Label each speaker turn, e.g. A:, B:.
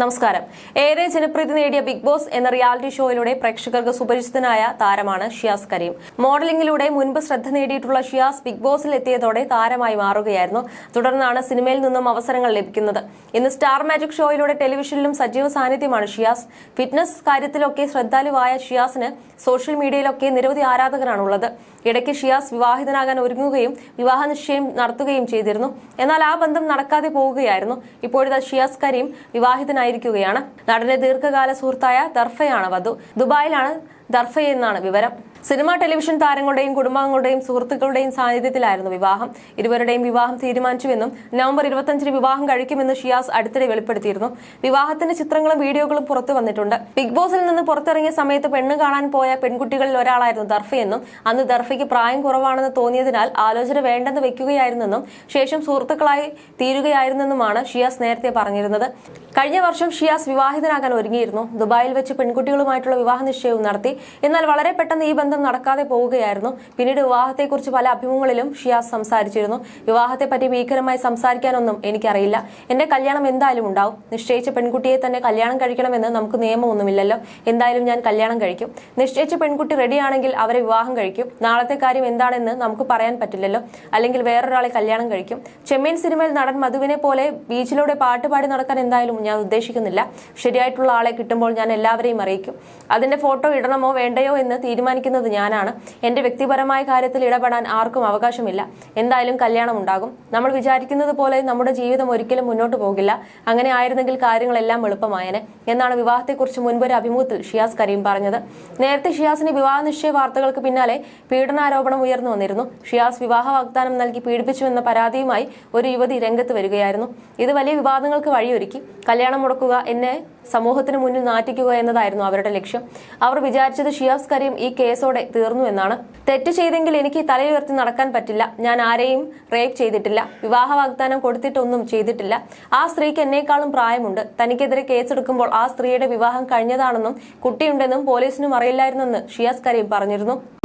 A: നമസ്കാരം. ഏറെ ജനപ്രീതി നേടിയ ബിഗ് ബോസ് എന്ന റിയാലിറ്റി ഷോയിലൂടെ പ്രേക്ഷകർക്ക് സുപരിചിതനായ താരമാണ് ഷിയാസ് കരീം. മോഡലിംഗിലൂടെ മുൻപ് ശ്രദ്ധ നേടിയിട്ടുള്ള ഷിയാസ് ബിഗ് ബോസിൽ എത്തിയതോടെ താരമായി മാറുകയായിരുന്നു. തുടർന്നാണ് സിനിമയിൽ നിന്നും അവസരങ്ങൾ ലഭിക്കുന്നത്. ഇന്ന് സ്റ്റാർ മാജിക് ഷോയിലൂടെ ടെലിവിഷനിലും സജീവ സാന്നിധ്യമാണ് ഷിയാസ്. ഫിറ്റ്നസ് കാര്യത്തിലൊക്കെ ശ്രദ്ധാലുവായ ഷിയാസിന് സോഷ്യൽ മീഡിയയിലൊക്കെ നിരവധി ആരാധകരാണ് ഉള്ളത് ഇടയ്ക്ക് ഷിയാസ് വിവാഹിതനാകാൻ ഒരുങ്ങുകയും വിവാഹ നിശ്ചയം നടത്തുകയും ചെയ്തിരുന്നു. എന്നാൽ ആ ബന്ധം നടക്കാതെ പോവുകയായിരുന്നു. ഇപ്പോഴത്തെ ഷിയാസ് കരീം വിവാഹിതനായിരിക്കുകയാണ് നടന്റെ ദീർഘകാല സുഹൃത്തായ ദർഫയാണ് വധു. ദുബായിലാണ് ദർഫ എന്നാണ് വിവരം. സിനിമ ടെലിവിഷൻ താരങ്ങളുടെയും കുടുംബാംഗങ്ങളുടെയും സുഹൃത്തുക്കളുടെയും സാന്നിധ്യത്തിലായിരുന്നു വിവാഹം. ഇരുവരുടെയും വിവാഹം തീരുമാനിച്ചുവെന്നും നവംബർ ഇരുപത്തഞ്ചിന് വിവാഹം കഴിക്കുമെന്ന് ഷിയാസ് അടുത്തിടെ വെളിപ്പെടുത്തിയിരുന്നു. വിവാഹത്തിന്റെ ചിത്രങ്ങളും വീഡിയോകളും പുറത്തു വന്നിട്ടുണ്ട്. ബിഗ് ബോസിൽ നിന്ന് പുറത്തിറങ്ങിയ സമയത്ത് പെണ്ണ് കാണാൻ പോയ പെൺകുട്ടികളിൽ ഒരാളായിരുന്നു ദർഫയെന്നും അന്ന് ദർഫയ്ക്ക് പ്രായം കുറവാണെന്ന് തോന്നിയതിനാൽ ആലോചന വേണ്ടെന്ന് വെക്കുകയായിരുന്നെന്നും ശേഷം സുഹൃത്തുക്കളായി തീരുകയായിരുന്നെന്നുമാണ് ഷിയാസ് നേരത്തെ പറഞ്ഞിരുന്നത്. കഴിഞ്ഞ വർഷം ഷിയാസ് വിവാഹിതനാകാൻ ഒരുങ്ങിയിരുന്നു. ദുബായിൽ വെച്ച് പെൺകുട്ടികളുമായിട്ടുള്ള വിവാഹ നിശ്ചയവും നടത്തി എന്നാൽ വളരെ പെട്ടെന്ന് ഈ ബന്ധം നടക്കാതെ പോവുകയായിരുന്നു. പിന്നീട് വിവാഹത്തെക്കുറിച്ച് പല അഭിമുഖങ്ങളിലും ഷിയാസ് സംസാരിച്ചിരുന്നു. വിവാഹത്തെ പറ്റി ഭീകരമായി സംസാരിക്കാനൊന്നും എനിക്കറിയില്ല. എന്റെ കല്യാണം എന്തായാലും ഉണ്ടാവും. നിശ്ചയിച്ച പെൺകുട്ടിയെ തന്നെ കല്യാണം കഴിക്കണമെന്ന് നമുക്ക് നിയമമൊന്നുമില്ലല്ലോ. എന്തായാലും ഞാൻ കല്യാണം കഴിക്കും. നിശ്ചയിച്ച പെൺകുട്ടി റെഡിയാണെങ്കിൽ അവരെ വിവാഹം കഴിക്കും. നാളത്തെ കാര്യം എന്താണെന്ന് നമുക്ക് പറയാൻ പറ്റില്ലല്ലോ. അല്ലെങ്കിൽ വേറൊരാളെ കല്യാണം കഴിക്കും. ചെമ്മീൻ സിനിമയിൽ നടൻ മധുവിനെ പോലെ ബീച്ചിലൂടെ പാട്ടുപാടി നടക്കാൻ എന്തായാലും ഞാൻ ഉദ്ദേശിക്കുന്നില്ല. ശരിയായിട്ടുള്ള ആളെ കിട്ടുമ്പോൾ ഞാൻ എല്ലാവരെയും അറിയിക്കും. അതിന്റെ ഫോട്ടോ ഇടണമോ വേണ്ടയോ എന്ന് തീരുമാനിക്കുന്നത് ഞാനാണ്. എന്റെ വ്യക്തിപരമായ കാര്യത്തിൽ ഇടപെടാൻ ആർക്കും അവകാശമില്ല. എന്തായാലും കല്യാണം ഉണ്ടാകും. നമ്മൾ വിചാരിക്കുന്നത് പോലെ നമ്മുടെ ജീവിതം ഒരിക്കലും മുന്നോട്ട് പോകില്ല. അങ്ങനെ ആയിരുന്നെങ്കിൽ കാര്യങ്ങളെല്ലാം എളുപ്പമായനെ എന്നാണ് വിവാഹത്തെക്കുറിച്ച് മുൻപൊരു അഭിമുഖത്തിൽ ഷിയാസ് കരീം പറഞ്ഞത്. നേരത്തെ ഷിയാസിന് വിവാഹ നിശ്ചയ വാർത്തകൾക്ക് പിന്നാലെ പീഡനാരോപണം ഉയർന്നു വന്നിരുന്നു. ഷിയാസ് വിവാഹ വാഗ്ദാനം നൽകി പീഡിപ്പിച്ചുവെന്ന പരാതിയുമായി ഒരു യുവതി രംഗത്ത് വരികയായിരുന്നു. ഇത് വലിയ വിവാദങ്ങൾക്ക് വഴിയൊരുക്കി. കല്യാണം മുടക്കുക എന്നെ സമൂഹത്തിന് മുന്നിൽ നാറ്റിക്കുക എന്നതായിരുന്നു അവരുടെ ലക്ഷ്യം. അവർ വിചാരിച്ചത് ഷിയാസ് കരീം ഈ കേസോടെ തീർന്നു എന്നാണ്. തെറ്റ് ചെയ്തെങ്കിൽ എനിക്ക് തലയുയർത്തി നടക്കാൻ പറ്റില്ല. ഞാൻ ആരെയും റേപ്പ് ചെയ്തിട്ടില്ല. വിവാഹ വാഗ്ദാനം കൊടുത്തിട്ടൊന്നും ചെയ്തിട്ടില്ല. ആ സ്ത്രീക്ക് എന്നേക്കാളും പ്രായമുണ്ട്. തനിക്കെതിരെ കേസെടുക്കുമ്പോൾ ആ സ്ത്രീയുടെ വിവാഹം കഴിഞ്ഞതാണെന്നും കുട്ടിയുണ്ടെന്നും പോലീസിനും അറിയില്ലായിരുന്നെന്ന് ഷിയാസ് കരീം പറഞ്ഞിരുന്നു.